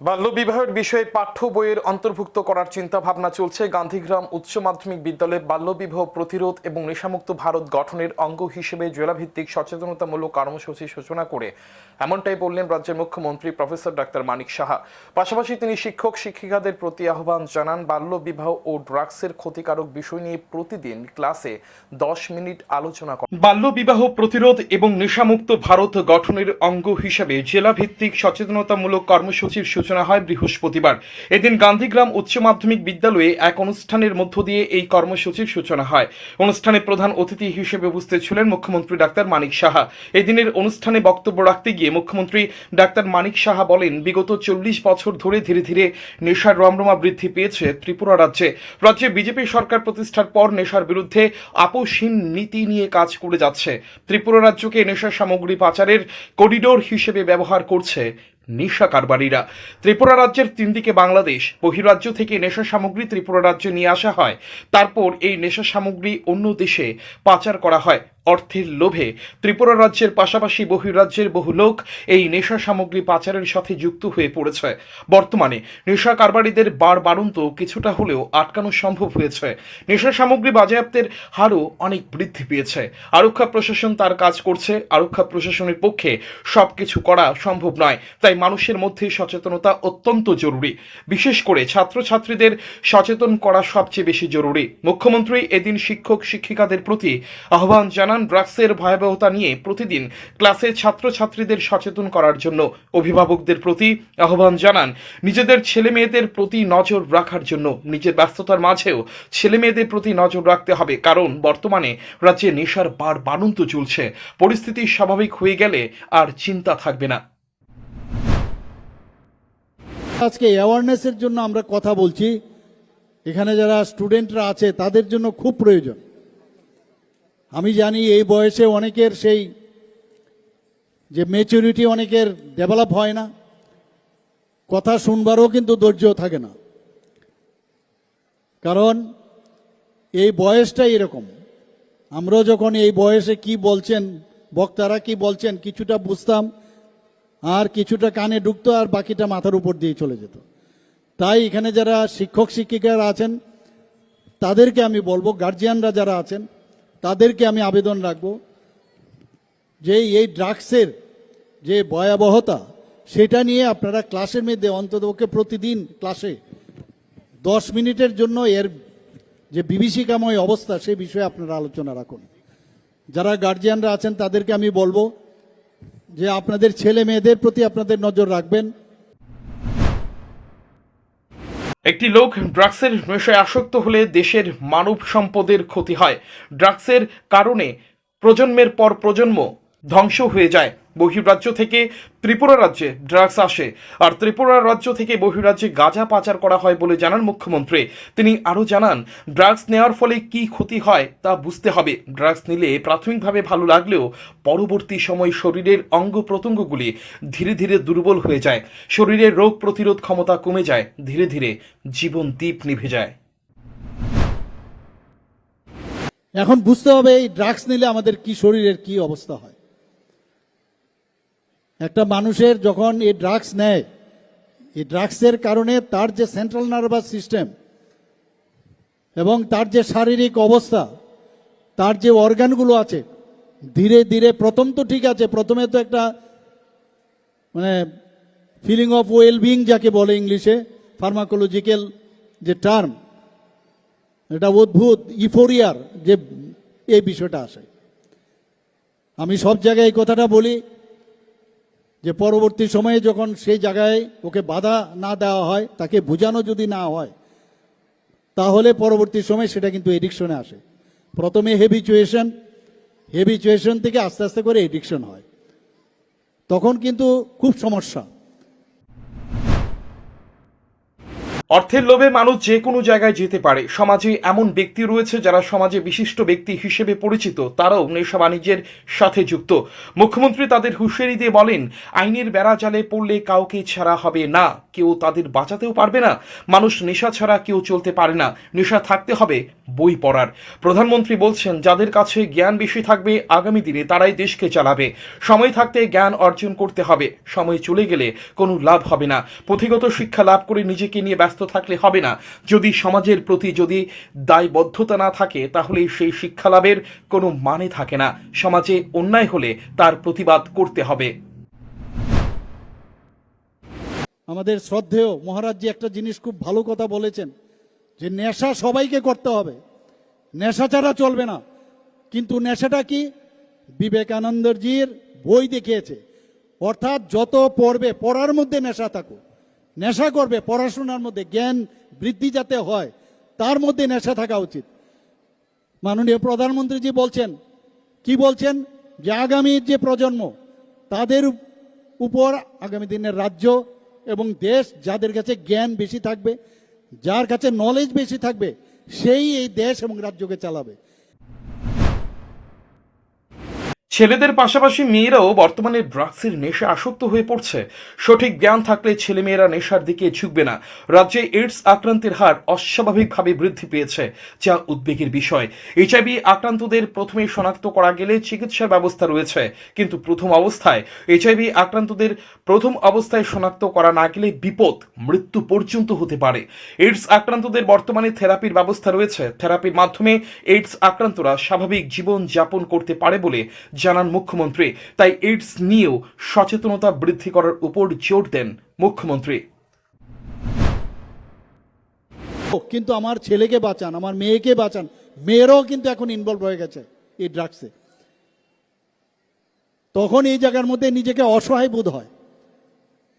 বাল্যবিবাহের বিষয়ে পাঠ্য বইয়ের অন্তর্ভুক্ত করার চিন্তা ভাবনা চলছে। গান্ধীগ্রাম উচ্চ মাধ্যমিক বিদ্যালয়ে বাল্যবিবাহ প্রতিরোধ এবং নেশামুক্ত ভারত গঠনের অঙ্গ হিসেবে জেলাভিত্তিক সচেতনতামূলক কর্মসূচি সূচনা করে এমনটাই বললেন রাজ্যের মুখ্যমন্ত্রী প্রফেসর ডাক্তার মানিক সাহা। পাশাপাশি তিনি শিক্ষক, শিক্ষিকাদের প্রতি আহ্বান জানান বাল্যবিবাহ ও ড্রাগসের ক্ষতিকারক বিষয় নিয়ে প্রতিদিন ক্লাসে দশ মিনিট আলোচনা করেন বাল্যবিবাহ প্রতিরোধ এবং নেশামুক্ত ভারত গঠনের অঙ্গ হিসেবে জেলাভিত্তিক সচেতনতামূলক কর্মসূচির সূচনা হয় বৃহস্পতিবার। এদিন গান্ধীগ্রাম উচ্চ মাধ্যমিক বিদ্যালয়ে এক অনুষ্ঠানের মধ্য দিয়ে এই কর্মসূচির সূচনা হয়। অনুষ্ঠানে প্রধান অতিথি হিসেবে উপস্থিত ছিলেন মুখ্যমন্ত্রী ডাক্তার মানিক সাহা। এদিনের অনুষ্ঠানে বক্তব্য রাখতে গিয়ে মুখ্যমন্ত্রী ডাক্তার মানিক সাহা বলেন, বিগত চল্লিশ বছর ধরে ধীরে ধীরে নেশার রমরমা বৃদ্ধি পেয়েছে ত্রিপুরা রাজ্যে। রাজ্যে বিজেপি সরকার প্রতিষ্ঠার পর নেশার বিরুদ্ধে আপোষহীন নীতি নিয়ে কাজ করে যাচ্ছে। ত্রিপুরা রাজ্যকে নেশা সামগ্রী পাচারের করিডোর হিসেবে ব্যবহার করছে নেশা কারবারিরা। ত্রিপুরা রাজ্যের তিন দিকে বাংলাদেশ, বহিরাজ্য থেকে নেশা সামগ্রী ত্রিপুরা রাজ্যে নিয়ে আসা হয়। তারপর এই নেশা সামগ্রী অন্য দেশে পাচার করা হয়। অর্থের লোভে ত্রিপুরা রাজ্যের পাশাপাশি বহিরাজ্যের বহু লোক এই নেশা সামগ্রী পাচারের সাথে যুক্ত হয়ে পড়েছে। বর্তমানে নেশা কারবারিদের বার বারন্ত কিছুটা হলেও আটকানো সম্ভব হয়েছে। নেশা সামগ্রী বাজেয়াপ্তের হারও অনেক বৃদ্ধি পেয়েছে। আরক্ষা প্রশাসন তার কাজ করছে। আরক্ষা প্রশাসনের পক্ষে সবকিছু করা সম্ভব নয়। তাই মানুষের মধ্যে সচেতনতা অত্যন্ত জরুরি। বিশেষ করে ছাত্রছাত্রীদের সচেতন করা সবচেয়ে বেশি জরুরি। মুখ্যমন্ত্রী এদিন শিক্ষক শিক্ষিকাদের প্রতি আহ্বান জানান ড্রাগসের ভয়াবহতা নিয়ে প্রতিদিন ক্লাসে ছাত্রছাত্রীদের সচেতন করার জন্য অভিভাবকদের প্রতি আহ্বান জানান। নিজেদের ছেলে মেয়েদের প্রতি নজর রাখার জন্য নিজের ব্যস্ততার মাঝেও ছেলে মেয়েদের প্রতি নজর রাখতে হবে, কারণ বর্তমানে রাজ্যে নেশার বার বানুন্ত চলছে। পরিস্থিতি স্বাভাবিক হয়ে গেলে আর চিন্তা থাকবে না। আজকে অ্যাওয়ারনেসের জন্য আমরা কথা বলছি। এখানে যারা স্টুডেন্টরা আছে, তাদের জন্য খুব প্রয়োজন। আমি জানি এই বয়সে অনেকের সেই যে মেচুরিটি অনেকের ডেভেলপ হয় না। কথা শুনবারও কিন্তু ধৈর্য থাকে না। কারণ এই বয়সটাই এরকম। আমরা যখন এই বয়সে কি বলছেন, বক্তারা কি বলছেন, কিছুটা বুঝতাম, আর কিছুটা কানে ঢুকতো, আর বাকিটা মাথার উপর দিয়ে চলে যেত। তাই এখানে যারা শিক্ষক, শিক্ষিকারা আছেন, তাদেরকে আমি বলব গার্জিয়ানরা যারা আছেন তাদেরকে আমি আবেদন রাখব যে এই ড্রাগসের যে ভয়াবহতা, সেটা নিয়ে আপনারা ক্লাসের মধ্যে অন্ততপক্ষে প্রতিদিন ক্লাসে দশ মিনিটের জন্য এর যে বিভীষিকাময় অবস্থা সেই বিষয়ে আপনারা আলোচনা রাখুন। যারা গার্জিয়ানরা আছেন, তাদেরকে আমি বলব যে আপনাদের ছেলে মেয়েদের প্রতি আপনাদের নজর রাখবেন। একটি লোক ড্রাগসের নেশায় আসক্ত হলে দেশের মানব সম্পদের ক্ষতি হয়। ড্রাগসের কারণে প্রজন্মের পর প্রজন্ম ধ্বংস হয়ে যায়। বহিরাজ্য থেকে ত্রিপুরা রাজ্যে ড্রাগস আসে। আর ত্রিপুরা রাজ্য থেকে বহিরাজ্যে গাঁজা পাচার করা হয় বলে জানান মুখ্যমন্ত্রী। তিনি আরও জানান, ড্রাগস নেওয়ার ফলে কি ক্ষতি হয় তা বুঝতে হবে। ড্রাগস নিলে প্রাথমিকভাবে ভালো লাগলেও পরবর্তী সময় শরীরের অঙ্গ প্রত্যঙ্গগুলি ধীরে ধীরে দুর্বল হয়ে যায়। শরীরের রোগ প্রতিরোধ ক্ষমতা কমে যায়। ধীরে ধীরে জীবন দ্বীপ নিভে যায়। এখন বুঝতে হবে এই ড্রাগস নিলে আমাদের কি শরীরের কি অবস্থা হয়। একটা মানুষের যখন এই ড্রাগস নেয়, এই ড্রাগসের কারণে তার যে সেন্ট্রাল নার্ভাস সিস্টেম এবং তার যে শারীরিক অবস্থা, তার যে অর্গানগুলো আছে, ধীরে ধীরে প্রথম তো ঠিক আছে, প্রথমে তো একটা মানে ফিলিং অফ ওয়েল বিং যাকে বলে ইংলিশে ফার্মাকোলজিক্যাল যে টার্ম এটা অদ্ভুত ইফোরিয়ার যে এই বিষয়টা আসে। আমি সব জায়গায় এই কথাটা বলি যে পরবর্তী সময়ে যখন সেই জায়গায় ওকে বাধা না দেওয়া হয়, তাকে বোঝানো যদি না হয়, তাহলে পরবর্তী সময় সেটা কিন্তু এডিকশনে আসে। প্রথমে হেবিচুয়েশন হেবিচুয়েশন থেকে আস্তে আস্তে করে এডিকশন হয়। তখন কিন্তু খুব সমস্যা। অর্থের লোভে মানুষ যে কোনো জায়গায় যেতে পারে। সমাজে এমন ব্যক্তি রয়েছে যারা সমাজে বিশিষ্ট ব্যক্তি হিসেবে পরিচিত। তারাও নেশা বাণিজ্যের সাথে যুক্ত। মুখ্যমন্ত্রী তাদের হুঁশিয়ারি দিয়ে বলেন, আইনের বেড়া জালে পড়লে কাউকে ছাড়া হবে না। কেউ তাদের বাঁচাতেও পারবে না। মানুষ নেশা ছাড়া কেউ চলতে পারে না। নেশা থাকতে হবে বই পড়ার। প্রধানমন্ত্রী বলছেন, যাদের কাছে জ্ঞান বেশি থাকবে আগামী দিনে তারাই দেশকে চালাবে। সময় থাকতে জ্ঞান অর্জন করতে হবে। সময় চলে গেলে কোনো লাভ হবে না। পুঁথিগত শিক্ষা লাভ করে নিজেকে নিয়ে ব্যস্ত থাকলে হবে না। যদি সমাজের প্রতি যদি দায়বদ্ধতা না থাকে, তাহলে সেই শিক্ষা লাভের কোনো মানে থাকে না। সমাজে অন্যায় হলে তার প্রতিবাদ করতে হবে। আমাদের শ্রদ্ধেয় মহারাজজি একটা জিনিস খুব ভালো কথা বলেছেন, যে নেশা সবাইকে করতে হবে। নেশা ছাড়া চলবে না। কিন্তু নেশাটা কি? বিবেকানন্দজির বই দেখিয়েছে। অর্থাৎ যত পড়বে, পড়ার মধ্যে নেশা থাকুক। নেশা করবে, পড়াশোনার মধ্যে জ্ঞান বৃদ্ধি যাতে হয়, তার মধ্যে নেশা থাকা উচিত। মাননীয় প্রধানমন্ত্রীজি বলছেন, কি বলছেন? যে আগামীর যে প্রজন্ম, তাদের উপর আগামী দিনের রাজ্য এবং দেশ যাদের কাছে জ্ঞান বেশি থাকবে, যার কাছে নলেজ বেশি থাকবে, সেই এই দেশ এবং রাজ্যকে চালাবে। ছেলেদের পাশাপাশি মেয়েরাও বর্তমানে ড্রাগসের নেশা আসক্ত হয়ে পড়ছে। সঠিক জ্ঞান থাকলে ছেলেমেয়েরা নেশার দিকে ঝুঁকবে না। রাজ্যে এইডস আক্রান্তের হার অস্বাভাবিকভাবে বৃদ্ধি পেয়েছে। যা উদ্বেগের বিষয়। এইচআইভি আক্রান্তদের প্রথমে শনাক্ত করা গেলে চিকিৎসার ব্যবস্থা রয়েছে। কিন্তু প্রথম অবস্থায় এইচআইভি আক্রান্তদের প্রথম অবস্থায় শনাক্ত করা না গেলে বিপদ মৃত্যু পর্যন্ত হতে পারে। এইডস আক্রান্তদের বর্তমানে থেরাপির ব্যবস্থা রয়েছে। থেরাপির মাধ্যমে এইডস আক্রান্তরা স্বাভাবিক জীবন যাপন করতে পারে বলে জানান মুখ্যমন্ত্রী। তাই এইডস নিয়েও সচেতনতা বৃদ্ধি করার উপর জোর দেন মুখ্যমন্ত্রী। কিন্তু আমার ছেলেকে বাঁচান, আমার মেয়েকে বাঁচান, মেয়েরাও কিন্তু এখন ইনভলভ হয়ে গেছে এই ড্রাগসে তখন এই জায়গার মধ্যে নিজেকে অসহায় বোধ হয়।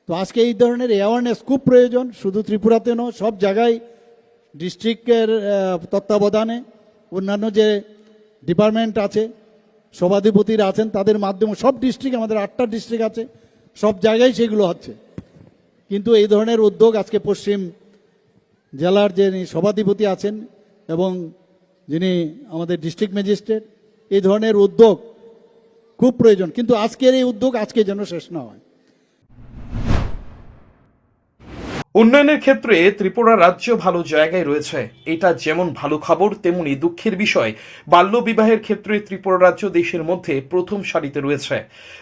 তো আজকে এই ধরনের অ্যাওয়ারনেস খুব প্রয়োজন, শুধু ত্রিপুরাতে নয়, সব জায়গায় ডিস্ট্রিক্টের তত্ত্বাবধানে অন্যান্য যে ডিপার্টমেন্ট আছে সভাধিপতিরা আছেন, তাদের মাধ্যমে সব ডিস্ট্রিক্ট আমাদের আটটা ডিস্ট্রিক্ট আছে, সব জায়গায় সেগুলো হচ্ছে। কিন্তু এই ধরনের উদ্যোগ আজকে পশ্চিম জেলার যিনি সভাধিপতি আছেন এবং যিনি আমাদের ডিস্ট্রিক্ট ম্যাজিস্ট্রেট এই ধরনের উদ্যোগ খুব প্রয়োজন। কিন্তু আজকের এই উদ্যোগ আজকে যেন শেষ না হয়। উন্নয়নের ক্ষেত্রে ত্রিপুরা রাজ্য ভালো জায়গায় রয়েছে। এটা যেমন ভালো খবর, তেমনি দুঃখের বিষয়। বাল্যবিবাহের ক্ষেত্রে ত্রিপুরা রাজ্য দেশের মধ্যে প্রথম সারিতে রয়েছে।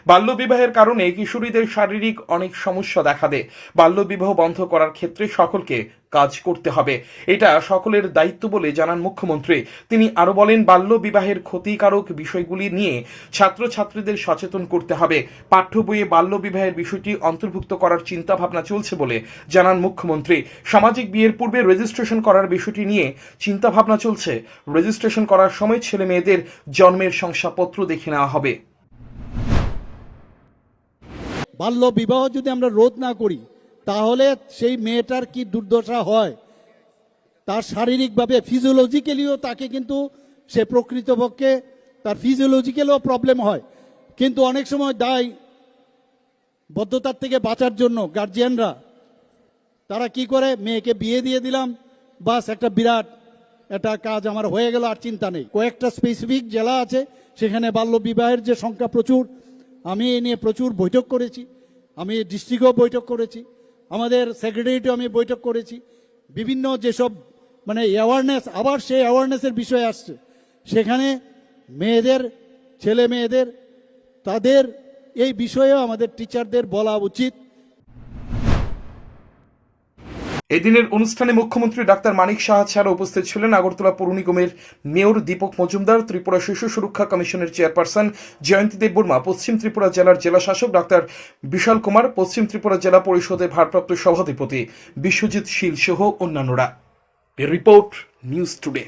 বাল্যবিবাহের কারণে কিশোরীদের শারীরিক অনেক সমস্যা দেখা দেয়। বাল্যবিবাহ বন্ধ করার ক্ষেত্রে সকলকে কাজ করতে হবে। এটা সকলের দায়িত্ব বলে জানান মুখ্যমন্ত্রী। তিনি আরও বলেন, বাল্য বিবাহের ক্ষতিকারক বিষয়গুলি নিয়ে ছাত্রছাত্রীদের সচেতন করতে হবে। পাঠ্য বইয়ে বাল্য বিবাহের বিষয়টি অন্তর্ভুক্ত করার চিন্তা ভাবনা চলছে বলে জানান মুখ্যমন্ত্রী। সামাজিক বিয়ের পূর্বে রেজিস্ট্রেশন করার বিষয়টি নিয়ে চিন্তা ভাবনা চলছে। রেজিস্ট্রেশন করার সময় ছেলে মেয়েদের জন্মের শংসাপত্র দেখে নেওয়া হবে। বাল্য বিবাহ যদি আমরা রোধ না করি তাহলে সেই মেয়েটার কি দুর্দশা হয়? তার শারীরিকভাবে ফিজিওলজিক্যালিও তাকে কিন্তু সে প্রকৃতপক্ষে তার ফিজিওলজিক্যালও প্রবলেম হয়। কিন্তু অনেক সময় দায় বদ্ধতার থেকে বাঁচার জন্য গার্জিয়ানরা তারা কি করে? মেয়েকে বিয়ে দিয়ে দিলাম, বাস একটা বিরাট একটা কাজ আমার হয়ে গেল, আর চিন্তা নেই। কয়েকটা স্পেসিফিক জেলা আছে, সেখানে বাল্য বিবাহের যে সংখ্যা প্রচুর, আমি এ নিয়ে প্রচুর বৈঠক করেছি, আমি ডিস্ট্রিক্টেও বৈঠক করেছি। আমাদের সেক্রেটারিটিও আমি বৈঠক করেছি। বিভিন্ন যেসব মানে অ্যাওয়ারনেস আবার সেই অ্যাওয়ারনেসের বিষয় আসছে। সেখানে মেয়েদের, ছেলে মেয়েদের, তাদের এই বিষয়েও আমাদের টিচারদের বলা উচিত। এদিনের অনুষ্ঠানে মুখ্যমন্ত্রী ডাক্তার মানিক সাহা ছাড়া উপস্থিত ছিলেন আগরতলা পৌর নিগমের মেয়র দীপক মজুমদার, ত্রিপুরা শিশু সুরক্ষা কমিশনের চেয়ারপারসন জয়ন্তী দেব বর্মা পশ্চিম ত্রিপুরা জেলার জেলা শাসক ডাক্তার বিশাল কুমার, পশ্চিম ত্রিপুরা জেলা পরিষদের ভারপ্রাপ্ত সভাধিপতি বিশ্বজিৎ শীল সহ অন্যান্যরা। Report news today.